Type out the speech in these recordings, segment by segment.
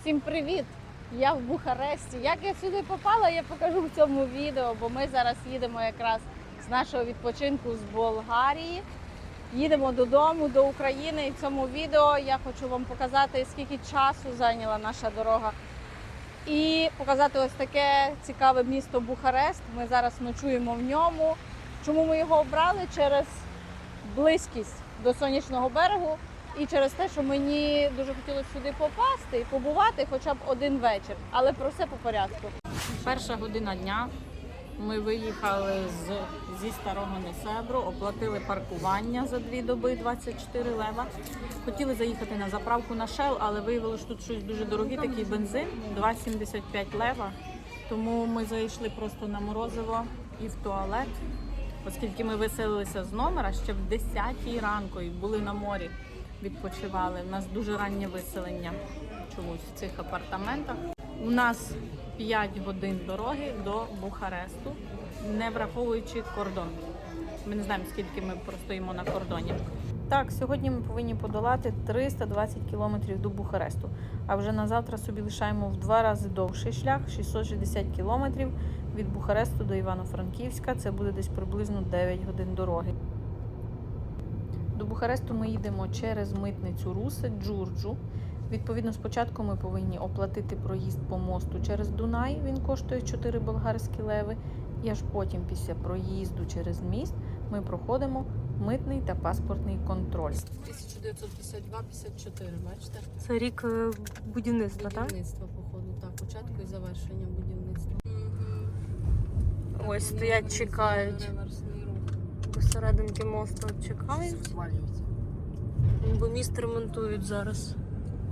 Всім привіт! Я в Бухаресті. Як я сюди попала, я покажу в цьому відео, бо ми зараз їдемо якраз з нашого відпочинку з Болгарії. Їдемо додому до України. І в цьому відео я хочу вам показати, скільки часу зайняла наша дорога. І показати ось таке цікаве місто Бухарест. Ми зараз ночуємо в ньому. Чому ми його обрали? Через близькість до сонячного берегу і через те, що мені дуже хотілося сюди попасти і побувати хоча б один вечір. Але про все по порядку. Перша година дня. Ми виїхали з, зі старого Несебру, оплатили паркування за дві доби 24 лева. Хотіли заїхати на заправку на Shell, але виявилося, що тут щось дуже дорогий такий бензин 2,75 лева. Тому ми зайшли просто на морозиво і в туалет, оскільки ми виселилися з номера ще в 10 ранку і були на морі, відпочивали. У нас дуже раннє виселення чомусь в цих апартаментах. У нас 5 годин дороги до Бухаресту, не враховуючи кордон. Ми не знаємо, скільки ми простоїмо на кордоні. Так, сьогодні ми повинні подолати 320 кілометрів до Бухаресту. А вже на завтра собі лишаємо в два рази довший шлях 660 кілометрів від Бухаресту до Івано-Франківська. Це буде десь приблизно 9 годин дороги. Бухаресту ми їдемо через митницю Руси Джурджу. Відповідно, спочатку ми повинні оплатити проїзд по мосту через Дунай. Він коштує 4 болгарські леви. І аж потім, після проїзду через міст, ми проходимо митний та паспортний контроль. 1952-54, бачите? Це рік е, будівництва, так? Будівництво, походу, так, початку і завершення будівництва. Ось стоять, чекають. Посерединки мосту чекають, бо міст ремонтують зараз.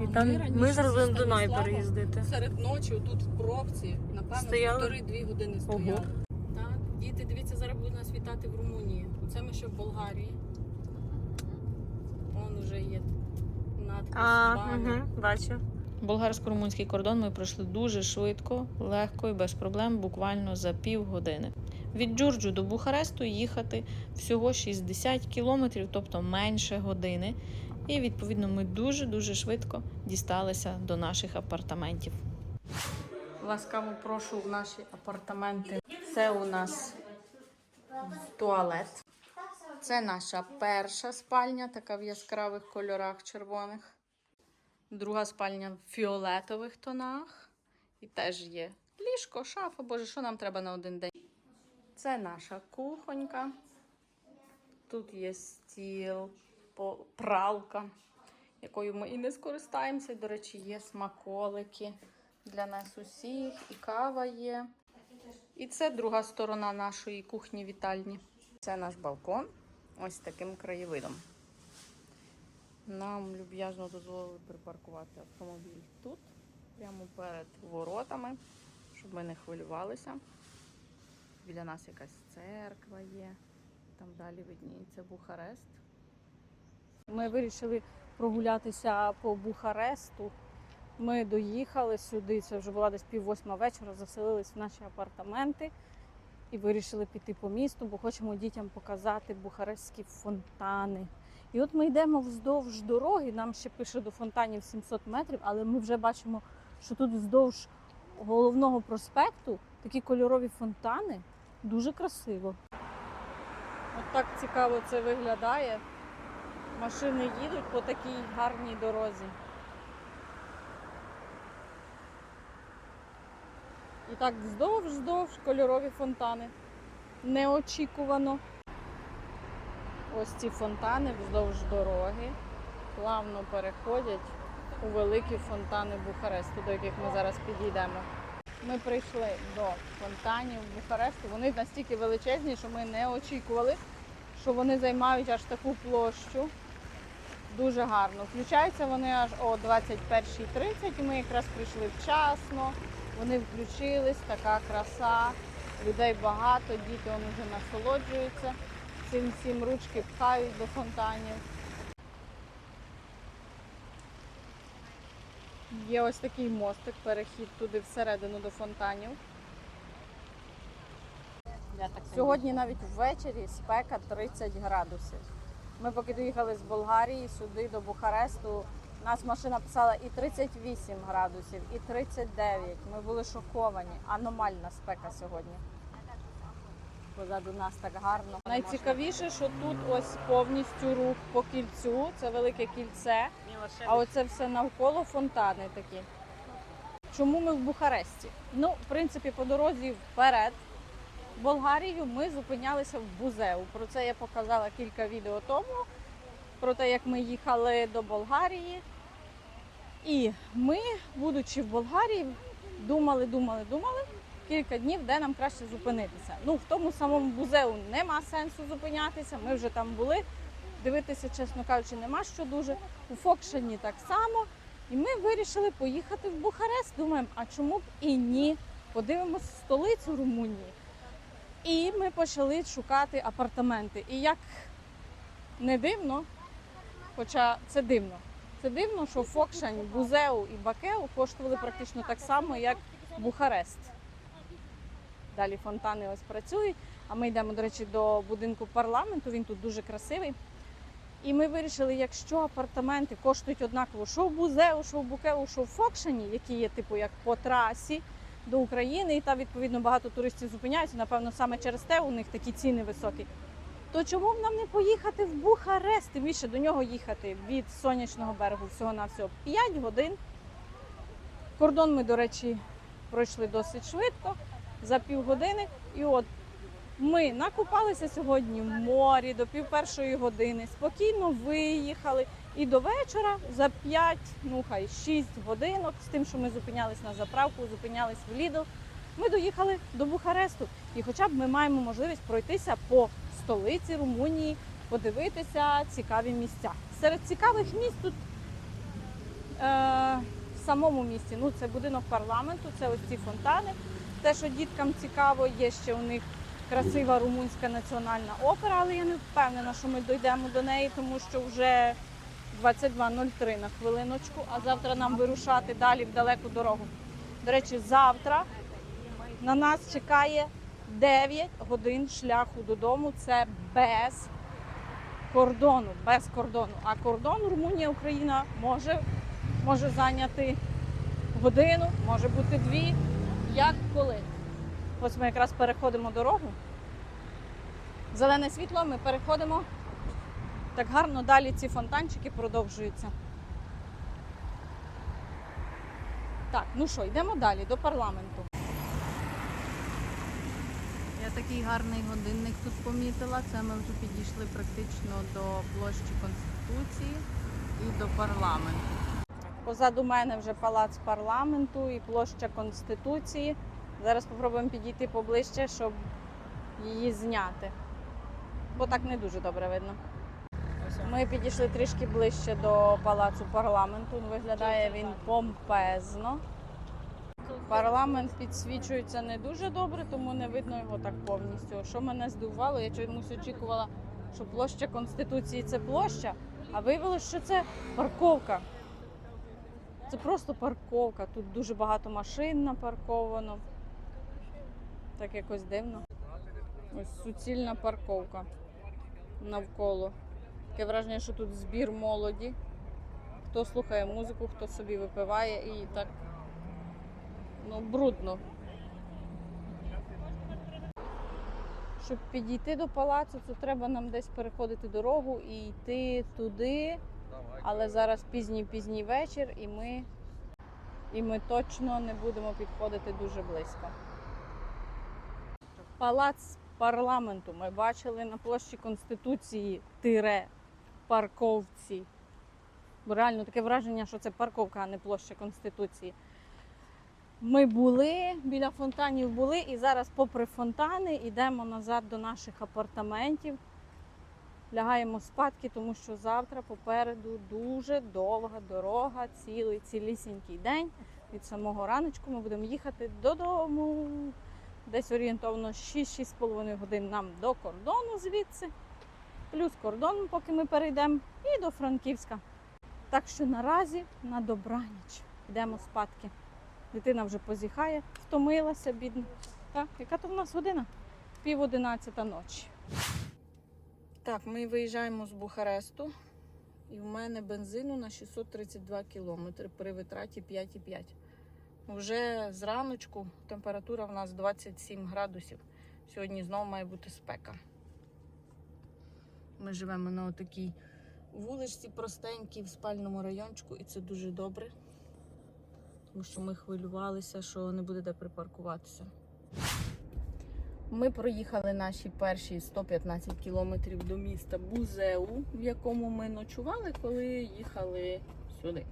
І там ми зараз будемо Дунай переїздити. Серед ночі, тут в пробці, напевно, півтори-дві години Ого. Так, діти, дивіться, зараз будуть нас вітати в Румунії. Оце ми ще в Болгарії. Вон вже є надпис А, угу, бачу. Болгарсько-румунський кордон ми пройшли дуже швидко, легко і без проблем, буквально за півгодини. Від Джурджу до Бухаресту їхати всього 60 кілометрів, тобто менше години. І відповідно ми дуже-дуже швидко дісталися до наших апартаментів. Ласкаво прошу в наші апартаменти. Це у нас туалет. Це наша перша спальня, така в яскравих кольорах червоних. Друга спальня в фіолетових тонах. І теж є ліжко, шафа, боже, що нам треба на один день. Це наша кухонька. Тут є стіл, пралка, якою ми і не скористаємося. До речі, є смаколики для нас усіх, і кава є. І це друга сторона нашої кухні-вітальні. Це наш балкон. Ось таким краєвидом. Нам люб'язно дозволили припаркувати автомобіль тут, прямо перед воротами, щоб ми не хвилювалися. Біля нас якась церква є. Там далі видніється Бухарест. Ми вирішили прогулятися по Бухаресту. Ми доїхали сюди, це вже була десь пів восьма вечора, заселились в наші апартаменти і вирішили піти по місту, бо хочемо дітям показати бухарестські фонтани. І от ми йдемо вздовж дороги, нам ще пише до фонтанів 700 метрів, але ми вже бачимо, що тут вздовж головного проспекту такі кольорові фонтани. Дуже красиво. От так цікаво це виглядає. Машини їдуть по такій гарній дорозі. І так вздовж-вздовж кольорові фонтани. Неочікувано. Ось ці фонтани вздовж дороги плавно переходять у великі фонтани Бухаресту, до яких ми зараз підійдемо. Ми прийшли до фонтанів Бухаресту. Вони настільки величезні, що ми не очікували, що вони займають аж таку площу. Дуже гарно. Включаються вони аж о 21.30 і ми якраз прийшли вчасно. Вони включились, така краса, людей багато, діти вони вже насолоджуються. Цим всім ручки пхають до фонтанів. Є ось такий мостик, перехід туди всередину до фонтанів. Сьогодні навіть ввечері спека 30 градусів. Ми поки доїхали з Болгарії сюди до Бухаресту, нас машина писала і 38 градусів, і 39. Ми були шоковані. Аномальна спека сьогодні. Позаду нас так гарно. Найцікавіше, що тут ось повністю рух по кільцю. Це велике кільце. А оце все навколо фонтани такі. Чому ми в Бухаресті? Ну, в принципі, по дорозі вперед. В Болгарію ми зупинялися в Бузеу. Про це я показала кілька відео тому. Про те, як ми їхали до Болгарії. І ми, будучи в Болгарії, думали, думали, думали кілька днів, де нам краще зупинитися. Ну, в тому самому Бузеу нема сенсу зупинятися. Ми вже там були. Дивитися, чесно кажучи, нема що дуже. У Фокшані так само. І ми вирішили поїхати в Бухарест. Думаємо, а чому б і ні? Подивимось столицю Румунії. І ми почали шукати апартаменти. І як не дивно, хоча це дивно. Це дивно, що Фокшань, Бузеу і Бакеу коштували практично так само, як Бухарест. Далі фонтани ось працюють. А ми йдемо, до речі, до будинку парламенту. Він тут дуже красивий. І ми вирішили, якщо апартаменти коштують однаково, що в Бузеу, що в Букеу, що в Фокшані, які є типу як по трасі до України, і там відповідно багато туристів зупиняються. Напевно, саме через те у них такі ціни високі. То чому б нам не поїхати в Бухарест? Тим більше до нього їхати від сонячного берегу всього на всього 5 годин. Кордон ми, до речі, пройшли досить швидко за півгодини. І от ми накупалися сьогодні в морі до пів першої години, спокійно виїхали. І до вечора за 5, ну хай 6 годинок, з тим, що ми зупинялись на заправку, зупинялись в Лідл, ми доїхали до Бухаресту. І хоча б ми маємо можливість пройтися по столиці Румунії, подивитися цікаві місця. Серед цікавих місць тут е, в самому місті, ну це будинок парламенту, це ось ці фонтани. Те, що діткам цікаво, є ще у них красива румунська національна опера, але я не впевнена, що ми дійдемо до неї, тому що вже 22.03 на хвилиночку, а завтра нам вирушати далі в далеку дорогу. До речі, завтра на нас чекає 9 годин шляху додому. Це без кордону, без кордону. А кордон Румунія, Україна може, може зайняти годину, може бути дві, як коли. Ось ми якраз переходимо дорогу. Зелене світло, ми переходимо. Так гарно далі ці фонтанчики продовжуються. Так, ну що, йдемо далі до парламенту. Я такий гарний годинник тут помітила. Це ми вже підійшли практично до площі Конституції і до парламенту. Позаду мене вже палац парламенту і площа Конституції. Зараз спробуємо підійти поближче, щоб її зняти. Бо так не дуже добре видно. Ми підійшли трішки ближче до палацу парламенту. Виглядає він помпезно. Парламент підсвічується не дуже добре, тому не видно його так повністю. Що мене здивувало, я чомусь очікувала, що площа Конституції це площа, а виявилося, що це парковка. Це просто парковка. Тут дуже багато машин напарковано. Так якось дивно. Ось суцільна парковка навколо. Таке враження, що тут збір молоді. Хто слухає музику, хто собі випиває і так ну, брудно. Щоб підійти до палацу, то треба нам десь переходити дорогу і йти туди. Але зараз пізній пізній вечір, і ми, і ми точно не будемо підходити дуже близько. Палац парламенту ми бачили на площі Конституції тире парковці. Бо реально таке враження, що це парковка, а не площа Конституції. Ми були біля фонтанів були, і зараз, попри фонтани, йдемо назад до наших апартаментів. Лягаємо спадки, тому що завтра попереду дуже довга дорога, цілий цілісінький день. Від самого раночку ми будемо їхати додому. Десь орієнтовно 6-6,5 годин нам до кордону звідси. Плюс кордон, поки ми перейдемо, і до Франківська. Так що наразі на добраніч йдемо спадки. Дитина вже позіхає, втомилася, бідна. Так, яка то в нас година? Пів одинадцята ночі. Так, ми виїжджаємо з Бухаресту. і в мене бензину на 632 кілометри при витраті 5,5. Вже зраночку температура в нас 27 градусів. Сьогодні знову має бути спека. Ми живемо на отакій вуличці простенькій в спальному райончику, і це дуже добре. Тому що ми хвилювалися, що не буде де припаркуватися. Ми проїхали наші перші 115 кілометрів до міста Бузеу, в якому ми ночували, коли їхали сюди.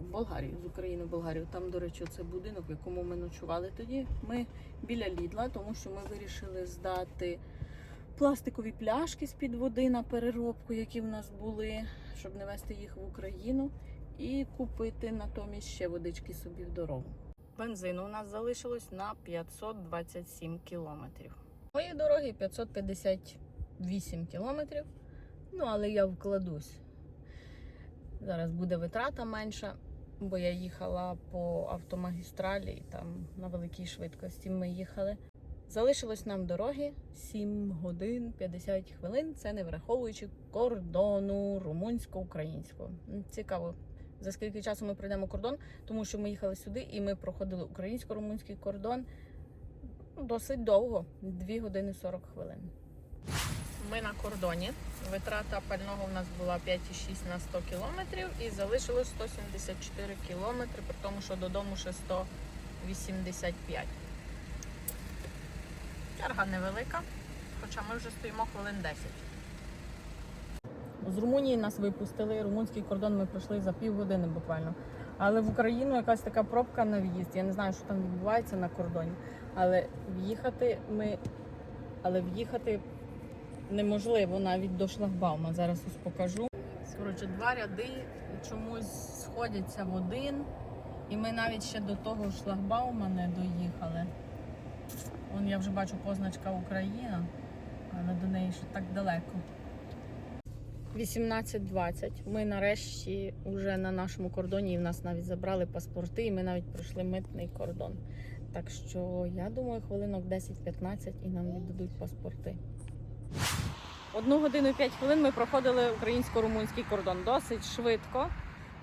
В Болгарію, з України в Болгарію. Там, до речі, це будинок, в якому ми ночували тоді. Ми біля Лідла, тому що ми вирішили здати пластикові пляшки з-під води на переробку, які в нас були, щоб не вести їх в Україну, і купити натомість ще водички собі в дорогу. Бензину у нас залишилось на 527 кілометрів. Мої дороги 558 кілометрів. Ну, але я вкладусь. Зараз буде витрата менша, бо я їхала по автомагістралі і там на великій швидкості ми їхали. Залишилось нам дороги 7 годин 50 хвилин. Це не враховуючи кордону румунсько-українського. Цікаво, за скільки часу ми пройдемо кордон, тому що ми їхали сюди і ми проходили українсько-румунський кордон досить довго 2 години 40 хвилин. Ми на кордоні. Витрата пального в нас була 5,6 на 100 кілометрів і залишилось 174 кілометри, при тому, що додому ще 185. Черга невелика, хоча ми вже стоїмо хвилин 10. З Румунії нас випустили. Румунський кордон ми пройшли за півгодини буквально. Але в Україну якась така пробка на в'їзд. Я не знаю, що там відбувається на кордоні. Але в'їхати ми. Але в'їхати неможливо навіть до шлагбаума. Зараз ось покажу. Коротше, два ряди чомусь сходяться в один. І ми навіть ще до того шлагбаума не доїхали. Вон я вже бачу позначка Україна, але до неї ще так далеко. 18.20. Ми нарешті вже на нашому кордоні і в нас навіть забрали паспорти, і ми навіть пройшли митний кордон. Так що я думаю, хвилинок 10-15 і нам віддадуть паспорти. Одну годину і 5 хвилин ми проходили українсько-румунський кордон досить швидко.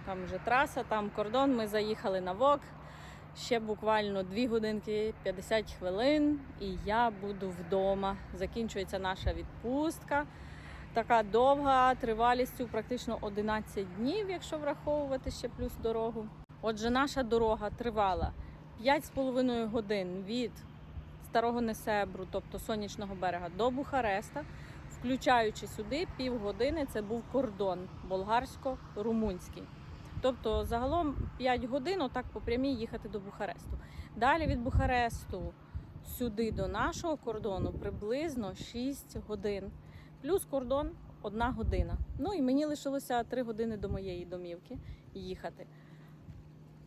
Там вже траса, там кордон. Ми заїхали на ВОК. Ще буквально 2 годинки 50 хвилин, і я буду вдома. Закінчується наша відпустка. Така довга тривалістю практично 11 днів, якщо враховувати ще плюс дорогу. Отже, наша дорога тривала 5,5 годин від Старого Несебру, тобто сонячного берега, до Бухареста, включаючи сюди півгодини, це був кордон болгарсько-румунський. Тобто загалом 5 годин отак по прямій їхати до Бухаресту. Далі від Бухаресту сюди до нашого кордону приблизно 6 годин. Плюс кордон одна година. Ну і мені лишилося 3 години до моєї домівки їхати.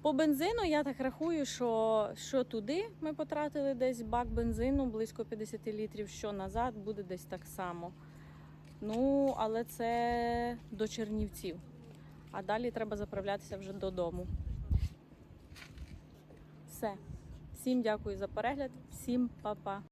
По бензину я так рахую, що, що туди ми потратили десь бак бензину близько 50 літрів, що назад буде десь так само. Ну, але це до Чернівців. А далі треба заправлятися вже додому. Все. Всім дякую за перегляд, всім па-па.